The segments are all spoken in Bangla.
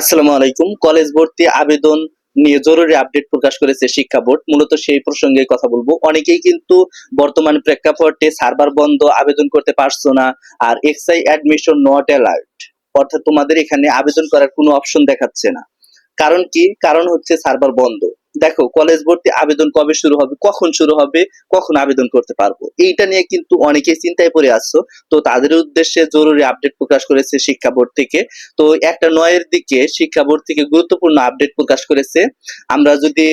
আসসালামু আলাইকুম। কলেজ ভর্তি আবেদন নিয়ে জরুরি আপডেট প্রকাশ করেছে শিক্ষা বোর্ড। মূলত সেই প্রসঙ্গে কথা বলব। অনেকেই কিন্তু বর্তমান প্রেক্ষাপটে সার্ভার বন্ধ, আবেদন করতে পারছ না, আর এক্সআই অ্যাডমিশন নট অ্যালার্ট অর্থাৎ তোমাদের এখানে আবেদন করার কোনো অপশন দেখাচ্ছে না। কারণ কি? কারণ হচ্ছে সার্ভার বন্ধ। দেখো কলেজ ভর্তি আবেদন কবে শুরু হবে, কখন শুরু হবে, কখন আবেদন করতে পারব? এইটা নিয়ে কিন্তু অনেকেই চিন্তায় পড়ে আসছো তো তাদের উদ্দেশ্যে জরুরি আপডেট প্রকাশ করেছে শিক্ষা বোর্ড থেকে। তো একটা নয়ের দিকে শিক্ষা বোর্ড থেকে গুরুত্বপূর্ণ আপডেট প্রকাশ করেছে। আমরা যদি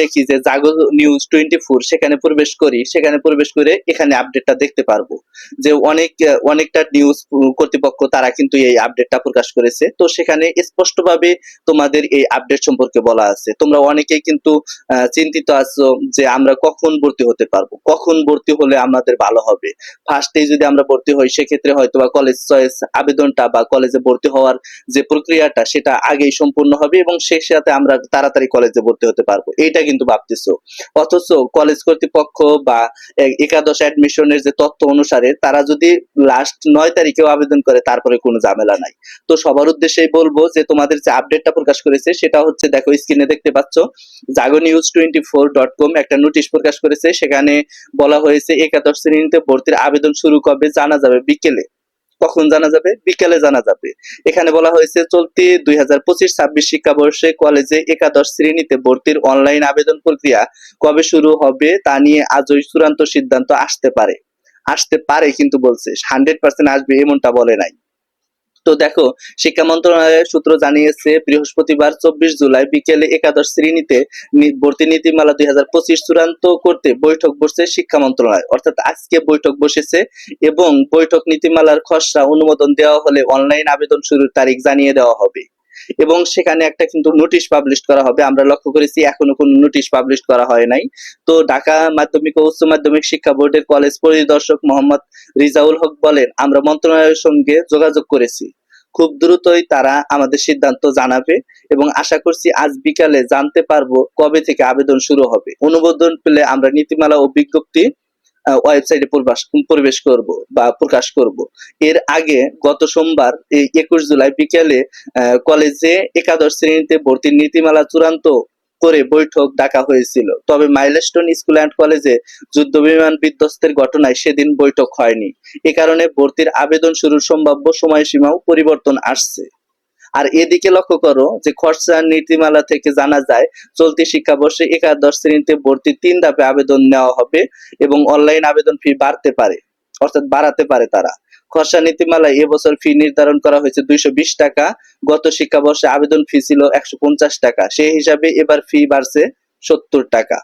দেখি যে জাগো নিউজ টোয়েন্টি ফোর, সেখানে প্রবেশ করি, সেখানে প্রবেশ করে এখানে আপডেটটা দেখতে পারব। যে অনেক, অনেকটা নিউজ কর্তৃপক্ষ, তারা কিন্তু এই আপডেটটা প্রকাশ করেছে। তো সেখানে স্পষ্টভাবে তোমাদের এই আপডেট সম্পর্কে বলা আছে। তোমরা অনেকেই কিন্তু আহ, চিন্তিত আছো যে আমরা কখন ভর্তি হতে পারব? কখন ভর্তি হলে আমাদের ভালো হবে? ফার্স্টেই যদি আমরা ভর্তি হই সেক্ষেত্রে হয়তো বা কলেজ চয়েস আবেদনটা বা কলেজে ভর্তি হওয়ার যে প্রক্রিয়াটা সেটা আগেই সম্পূর্ণ হবে এবং সেই সাথে আমরা তাড়াতাড়ি কলেজে ভর্তি হতে পারব। এইটা কিন্তু ভাবতেছো। অথচ কলেজ কর্তৃপক্ষ বা একাদশ অ্যাডমিশনের যে তথ্য অনুসারে তারা যদি লাস্ট নয় তারিখেও আবেদন করে তারপরে কোনো ঝামেলা নাই। তো সবার উদ্দেশ্যেই বলব যে তোমাদের যে আপডেটটা প্রকাশ করেছে সেটা হচ্ছে দেখো স্ক্রিনে দেখতে পাচ্ছ Jago news twenty four dot com একটা নোটিশ প্রকাশ করেছে। সেখানে বলা হয়েছে, একাদশ শ্রেণীতে ভর্তির আবেদন শুরু কবে জানা যাবে বিকেলে। কখন জানা যাবে? বিকেলে জানা যাবে। এখানে বলা হয়েছে, চলতি দুই হাজার পঁচিশ ছাব্বিশ শিক্ষাবর্ষে কলেজে একাদশ শ্রেণীতে ভর্তির অনলাইন আবেদন প্রক্রিয়া কবে শুরু হবে তা নিয়ে আজই চূড়ান্ত সিদ্ধান্ত আসতে পারে। আসতে পারে কিন্তু বলছে, হান্ড্রেড পার্সেন্ট আসবে এমনটা বলে নাই। তো দেখো, শিক্ষা মন্ত্রণালয়ের সূত্র জানিয়েছে, বৃহস্পতিবার চব্বিশ জুলাই বিকেলে একাদশ শ্রেণীতে ভর্তি নীতিমালা দুই হাজার পঁচিশ চূড়ান্ত করতে বৈঠক বসছে শিক্ষা মন্ত্রণালয়। অর্থাৎ আজকে বৈঠক বসেছে এবং বৈঠক নীতিমালার খসড়া অনুমোদন দেওয়া হলে অনলাইন আবেদন শুরুর তারিখ জানিয়ে দেওয়া হবে। এবং সেখানে একটা কিন্তু নোটিশ পাবলিশ করা হবে। আমরা লক্ষ্য করেছি এখনও কোনো নোটিশ পাবলিশ করা হয় নাই। তো ঢাকা মাধ্যমিক ও উচ্চ মাধ্যমিক শিক্ষা বোর্ডের কলেজ পরিদর্শক মোহাম্মদ রিজাউল হক বলেন, আমরা মন্ত্রণালয়ের সঙ্গে যোগাযোগ করেছি। খুব দ্রুতই তারা আমাদের সিদ্ধান্ত জানাবে এবং আশা করছি আজ বিকালে জানতে পারব কবে থেকে আবেদন শুরু হবে। অনুমোদন পেলে আমরা নীতিমালা ও বিজ্ঞপ্তি ওয়েবসাইটে প্রবেশ করব বা প্রকাশ করব। এর আগে গত সোমবার একুশ জুলাই বিকেলে কলেজে একাদশ শ্রেণীতে ভর্তির নীতিমালা চূড়ান্ত করে বৈঠক ডাকা হয়েছিল। তবে মাইলস্টোন স্কুল অ্যান্ড কলেজে যুদ্ধ বিমান বিধ্বস্তের ঘটনায় সেদিন বৈঠক হয়নি। এ কারণে ভর্তির আবেদন শুরুর সম্ভাব্য সময়সীমাও পরিবর্তন আসছে। আর এদিকে লক্ষ্য করো যে খরচা নীতিমালা থেকে জানা যায়, চলতি শিক্ষাবর্ষে একাদশ শ্রেণীতে ভর্তি তিন ধাপে আবেদন নেওয়া হবে এবং অনলাইন আবেদন ফি বাড়তে পারে, অর্থাৎ বাড়াতে পারে তারা। খরচা নীতিমালায় এবছর ফি নির্ধারণ করা হয়েছে দুইশো বিশ টাকা। গত শিক্ষাবর্ষে আবেদন ফি ছিল একশো পঞ্চাশ টাকা। সেই হিসাবে এবার ফি বাড়ছে সত্তর টাকা।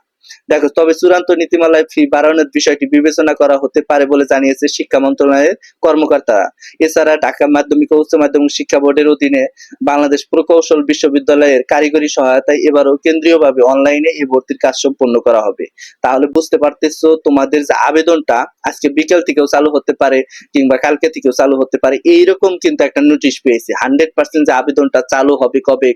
দেখো, তবে চূড়ান্ত নীতিমালায় ফি বাড়ানোর বিষয়টি বিবেচনা করা হতে পারে বলে জানিয়েছে শিক্ষা মন্ত্রণালয়ের কর্মকর্তারা। এছাড়া ঢাকা মাধ্যমিক ও উচ্চ মাধ্যমিক শিক্ষা বোর্ডের অধীনে বাংলাদেশ প্রকৌশল বিশ্ববিদ্যালয়ের কারিগরি সহায়তায় এবারও কেন্দ্রীয়ভাবে অনলাইনে এই ভর্তির কাজ সম্পন্ন করা হবে। তাহলে বুঝতে পারতেছো তোমাদের যে আবেদনটা আজকে বিকেল থেকেও চালু হতে পারে কিংবা কালকে থেকেও চালু হতে পারে, এইরকম কিন্তু একটা নোটিশ পেয়েছে। হান্ড্রেড পার্সেন্ট যে আবেদনটা চালু হবে কবে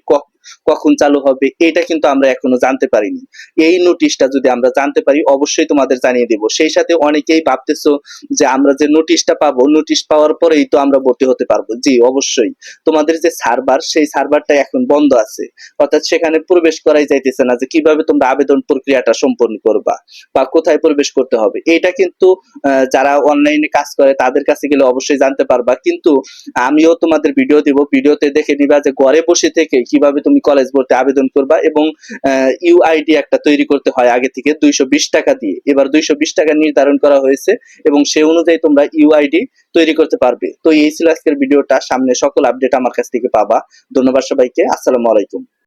কখন চালু হবে, এটা কিন্তু আমরা এখনও জানতে পারিনি। এই নোটিশটা যদি আমরা জানতে পারি, অবশ্যই তোমাদের জানিয়ে দেব। সেই সাথে অনেকেই ভাবতেছো যে আমরা যে নোটিশটা পাবো নোটিশ পাওয়ার পরেই তো আমরা ভর্তি হতে পারব। জি, অবশ্যই। তোমাদের যে সার্ভার সেই সার্ভারটা এখন বন্ধ আছে। অর্থাৎ সেখানে প্রবেশ করাই যাইতেছে না যে কীভাবে তোমরা আবেদন প্রক্রিয়াটা সম্পন্ন করবা বা কোথায় প্রবেশ করতে হবে। এটা কিন্তু যারা অনলাইনে কাজ করে, তাদের কাছে গেলে অবশ্যই জানতে পারবা। কিন্তু আমিও তোমাদের ভিডিও দিব। ভিডিওতে দেখে নিবা যে ঘরে বসে থেকে কীভাবে তুমি কলেজ ভর্তি আবেদন করবা এবং ইউআইডি একটা তৈরি করতে হয় আগে থেকে দুইশো বিশ টাকা দিয়ে। এবার দুইশো বিশ টাকা নির্ধারণ করা হয়েছে এবং সে অনুযায়ী তোমরা ইউআইডি তৈরি করতে পারবে। তো এই ছিল আজকের ভিডিওটা। সামনে সকল আপডেট আমার কাছ থেকে পাবা। ধন্যবাদ সবাইকে। আসসালামু আলাইকুম।